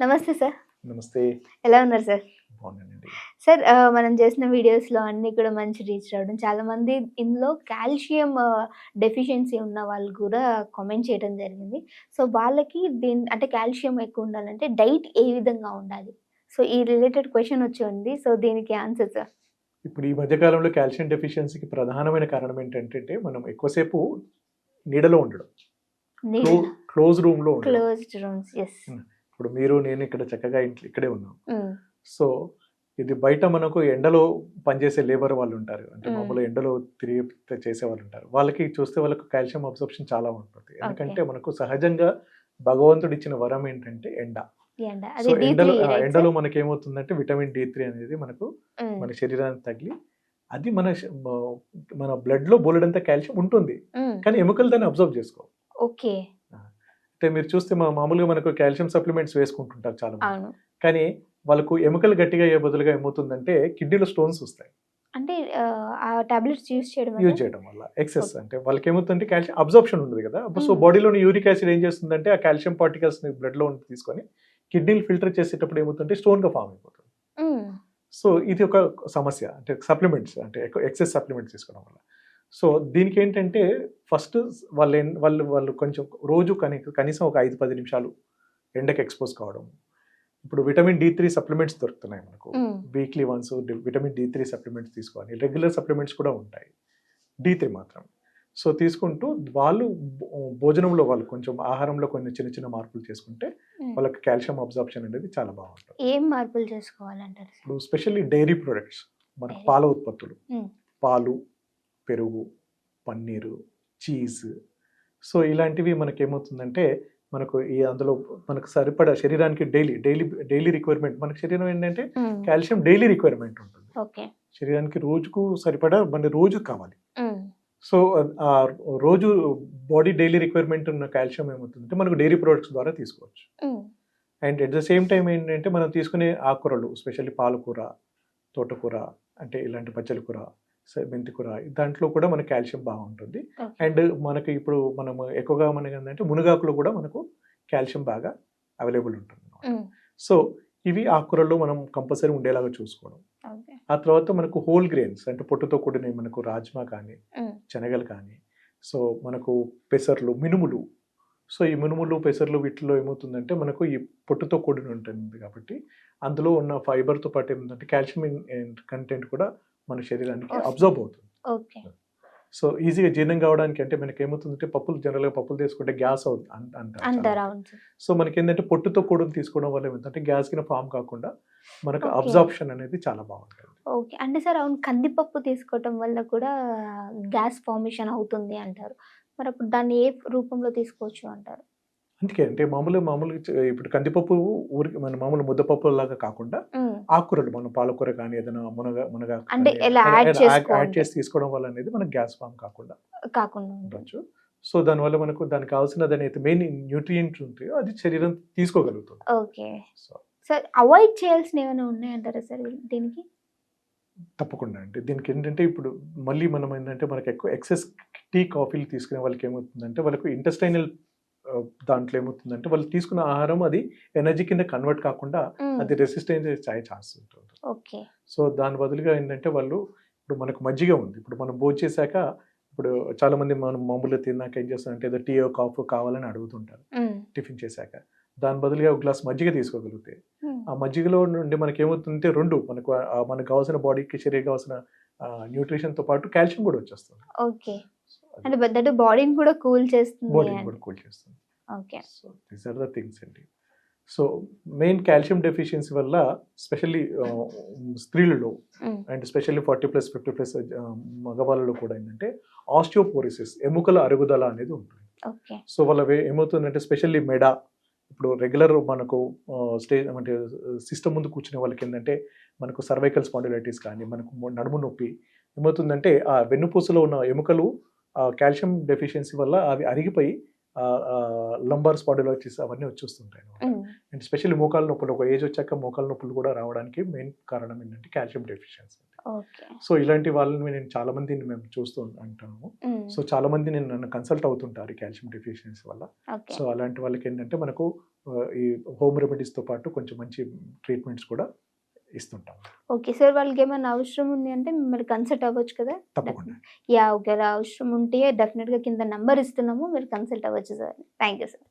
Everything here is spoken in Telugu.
నమస్తే సార్. నమస్తే. ఎలా ఉన్నారు సార్? సార్ మనం చేసిన వీడియోస్లో అన్ని కూడా మంచి రీచ్ రావడం చాలా మంది ఇందులో కాల్షియం డెఫిషియన్సీ ఉన్న వాళ్ళు కూడా కామెంట్ చేయడం జరిగింది. సో వాళ్ళకి దీని అంటే కాల్షియం ఎక్కువ ఉండాలంటే డైట్ ఏ విధంగా ఉండాలి? సో ఈ రిలేటెడ్ క్వశ్చన్ వచ్చి ఉంది. సో దీనికి ఆన్సర్ సార్. ఇప్పుడు ఈ మధ్యకాలంలో కాల్షియం డెఫిషియన్సీకి ప్రధానమైన కారణం ఏంటంటే మనం ఎక్కువసేపు నీడలో ఉండడం. క్లోజ్ రూమ్లో క్లోజ్డ్ రూమ్స్ ఎస్ ఇప్పుడు మీరు నేను ఇక్కడ చక్కగా ఇంట్లో ఇక్కడే ఉన్నాం. సో ఇది బయట మనకు ఎండలో పనిచేసే లేబర్ వాళ్ళు ఉంటారు. అంటే. మామూలు ఎండలో తిరిగి చేసే వాళ్ళు ఉంటారు. వాళ్ళకి చూస్తే వాళ్ళకు కాల్షియం అబ్జర్ప్షన్ చాలా ఉంటుంది. ఎందుకంటే మనకు సహజంగా భగవంతుడు ఇచ్చిన వరం ఏంటంటే ఎండ. సో ఎండలో D3 ఆ, right, ఎండలో? మనకి ఏమవుతుందంటే విటమిన్ డి త్రీ అనేది మనకు మన శరీరానికి తగిలి అది మన మన బ్లడ్లో బోలెడంత కాల్షియం ఉంటుంది. కానీ ఎముకలు దాన్ని అబ్జర్వ్ చేసుకో. ఓకే. అంటే మీరు చూస్తే మా మామూలుగా మనకు కాల్షియం సప్లిమెంట్స్ వేసుకుంటుంటారు చాలా కానీ వాళ్ళకు ఎముకలు గట్టిగా అయ్యే బదులుగా ఏమవుతుందంటే కిడ్నీలో స్టోన్స్ వస్తాయి. అంటే ఆ, టాబ్లెట్స్ యూస్ చేయడం యూజ్ చేయడం వల్ల ఎక్సెస్ అంటే వాళ్ళకి ఏమవుతుందంటే కాల్షియం అబ్జర్ప్షన్ ఉండదు కదా. సో. బాడీలోని యూరిక్ యాసిడ్ ఏం చేస్తుందంటే ఆ కాల్షియం పార్టికల్స్ బ్లడ్లో తీసుకొని కిడ్నీలు ఫిల్టర్ చేసేటప్పుడు ఏమవుతుంటే స్టోన్గా ఫామ్ అయిపోతుంది. సో ఇది ఒక సమస్య అంటే సప్లిమెంట్స్ అంటే ఎక్సెస్ సప్లిమెంట్స్ తీసుకోవడం వల్ల. సో దీనికి ఏంటంటే ఫస్ట్ వాళ్ళు వాళ్ళు వాళ్ళు కొంచెం రోజు కనీ కనీసం ఒక ఐదు పది నిమిషాలు ఎండకి ఎక్స్పోజ్ కావడం. ఇప్పుడు విటమిన్ డి త్రీ సప్లిమెంట్స్ దొరుకుతున్నాయి మనకు. Weekly once vitamin D three supplements తీసుకోవాలి. రెగ్యులర్ సప్లిమెంట్స్ కూడా ఉంటాయి. డి త్రీ మాత్రం. సో తీసుకుంటూ వాళ్ళు భోజనంలో వాళ్ళు కొంచెం ఆహారంలో కొన్ని చిన్న చిన్న మార్పులు చేసుకుంటే. వాళ్ళకి కాల్షియం అబ్జార్ప్షన్ అనేది చాలా బాగుంటుంది. ఏం మార్పులు చేసుకోవాలంటారు ఇప్పుడు స్పెషల్లీ డైరీ ప్రొడక్ట్స్ మనకు. పాల ఉత్పత్తులు. పాలు పెరుగు పన్నీరు చీజ్. సో ఇలాంటివి మనకి ఏమవుతుందంటే మనకు ఈ అందులో మనకు సరిపడా శరీరానికి డైలీ డైలీ డైలీ రిక్వైర్మెంట్ మనకి శరీరం ఏంటంటే కాల్షియం డైలీ రిక్వైర్మెంట్ ఉంటుంది. శరీరానికి రోజుకు సరిపడా మన రోజు కావాలి. సో ఆ రోజు బాడీ డైలీ రిక్వైర్మెంట్ ఉన్న కాల్షియం ఏమవుతుందంటే మనకు డైరీ ప్రొడక్ట్స్ ద్వారా తీసుకోవచ్చు. And at the same time ఏంటంటే మనం తీసుకునే ఆకుకూరలు స్పెషల్లీ పాలకూర తోటకూర అంటే ఇలాంటి పచ్చల కూర స- మెంతి కూర దాంట్లో కూడా మనకి కాల్షియం బాగుంటుంది. అండ్ మనకి ఇప్పుడు మనం ఎక్కువగా మనకి ఏంటంటే మునగాకులో కూడా మనకు కాల్షియం బాగా అవైలబుల్ ఉంటుంది సో ఇవి ఆకుకూరల్లో మనం కంపల్సరీ ఉండేలాగా చూసుకోవడం. ఆ తర్వాత మనకు హోల్ గ్రెయిన్స్ అంటే పొట్టుతో కూడిన మనకు రాజ్మా కానీ శనగలు కానీ సో మనకు పెసర్లు మినుములు. సో ఈ మినుములు పెసర్లు వీటిలో ఏమవుతుందంటే మనకు ఈ పొట్టుతో కూడిన ఉంటుంది కాబట్టి అందులో ఉన్న ఫైబర్తో పాటు ఏముందంటే కాల్షియం కంటెంట్ కూడా మన శరీరానికి. అబ్జర్వ్ అవుతుంది. ఓకే. సో ఈజీగా జీర్ణం కావడానికి అంటే మనకి ఏమవుతుందంటే పప్పులు జనరల్గా పప్పులు తీసుకుంటే గ్యాస్ అవుతుంది అంట- అంటారు సో మనకి ఏంటంటే పొట్టుతో కూడిన తీసుకోవడం వల్ల ఏమిటంటే గ్యాస్ కింద ఫామ్ కాకుండా మనకు. అబ్జార్ప్షన్ అనేది చాలా బాగుంటుంది. ఓకే. అంటే సార్ అవును కందిపప్పు తీసుకోవటం వల్ల కూడా గ్యాస్ ఫార్మేషన్ అవుతుంది అంటారు. మరి అప్పుడు దాన్ని ఏ రూపంలో తీసుకోవచ్చు అంటారు? అందుకే అంటే మామూలు మామూలు ఇప్పుడు కందిపప్పు ఊరికి మన మామూలు ముద్దపప్పు లాగా కాకుండా ఆకుకూరలు మనం పాలకూర కానీ ఏదైనా మునగ మునగ అంటే యాడ్? చేసి తీసుకోవడం వల్ల అనేది మనకు గ్యాస్ ఫామ్ కాకుండా కాకుండా ఉండొచ్చు. సో దానివల్ల మనకు దానికి కావాల్సిన దాని అయితే మెయిన్ న్యూట్రియంట్స్ ఉంటాయో అది శరీరం తీసుకోగలుగుతుంది. ఓకే. సో సార్ అవాయిడ్ చేయాల్సిన ఏమైనా ఉన్నాయంటారా సార్ దీనికి? తప్పకుండా అండి. దీనికి ఏంటంటే ఇప్పుడు మళ్ళీ మనం ఏంటంటే మనకి ఎక్కువ ఎక్సెస్ టీ కాఫీలు తీసుకునే వాళ్ళకి ఏమవుతుందంటే వాళ్ళకు ఇంటెస్టైనల్ దాంట్లో ఏమవుతుందంటే వాళ్ళు తీసుకున్న ఆహారం అది ఎనర్జీ కింద కన్వర్ట్ కాకుండా అది రెసిస్టెన్స్ అయ్యే ఛాన్స్ ఉంటుంది. సో దాని బదులుగా ఏంటంటే వాళ్ళు ఇప్పుడు మనకు మజ్జిగ ఉంది. ఇప్పుడు మనం భోజనం చేశాక ఇప్పుడు చాలా మంది మనం మామూలుగా తిన్నాక ఏం చేస్తారంటే ఏదో టీ కాఫీ కావాలని అడుగుతుంటారు టిఫిన్ చేశాక. దాని బదులుగా ఒక గ్లాస్ మజ్జిగ తీసుకోగలిగితే ఆ మజ్జిగలో నుండి మనకి ఏమవుతుందంటే రెండు మనకు మనకు కావాల్సిన బాడీకి శరీరం కావాల్సిన న్యూట్రిషన్తో పాటు కాల్షియం కూడా వచ్చేస్తుంది. అంటే పెద్ద బాడీని కూడా కూల్ చేస్తుంది బాడీని. కూడా కూల్ చేస్తుంది. Okay. So these are the things అండి. సో మెయిన్ కాల్షియం డెఫిషియన్సీ వల్ల స్పెషల్లీ స్త్రీలలో ఉమ్, and specially forty plus fifty plus మగవాళ్ళలో కూడా ఏంటంటే ఆస్టియోపోరిసిస్ ఎముకల అరుగుదల అనేది ఉంటుంది. సో వాళ్ళ ఏమవుతుందంటే స్పెషల్లీ మెడ ఇప్పుడు రెగ్యులర్ మనకు స్టేజ్ అంటే సిస్టమ్ ముందు కూర్చునే వాళ్ళకి ఏంటంటే మనకు సర్వైకల్ స్పాండిలైటిస్ కానీ మనకు నడుము నొప్పి ఏమవుతుందంటే ఆ వెన్నుపూసలో ఉన్న ఎముకలు కాల్షియం డెఫిషియన్సీ వల్ల అవి అరిగిపోయి లంబార్ స్పాండిలైటిస్ అవన్నీ వచ్చేస్తుంటాయి అండ్ స్పెషల్లీ మోకాల నొప్పులు ఒక ఏజ్ వచ్చాక మోకాల నొప్పులు కూడా రావడానికి మెయిన్ కారణం ఏంటంటే కాల్షియం డెఫిషియన్సీ సో ఇలాంటి వాళ్ళని నేను చాలా మందిని మేము చూస్తూ అంటాము సో చాలా మంది నేను నన్ను కన్సల్ట్ అవుతుంటారు కాల్షియం డెఫిషియన్సీ వల్ల. సో అలాంటి వాళ్ళకి ఏంటంటే మనకు ఈ హోమ్ రెమెడీస్తో పాటు కొంచెం మంచి ట్రీట్మెంట్స్ కూడా ఇస్తుంటాం. ఓకే సార్ వాళ్ళకి ఏమైనా అవసరం ఉంది అంటే మిమ్మల్ని కన్సల్ట్ అవ్వచ్చు కదా? తప్పకుండా. యా ఒకవేళ అవసరం ఉంటే డెఫినెట్గా కింద నంబర్ ఇస్తున్నాము మీరు కన్సల్ట్ అవ్వచ్చు సార్. Thank you sir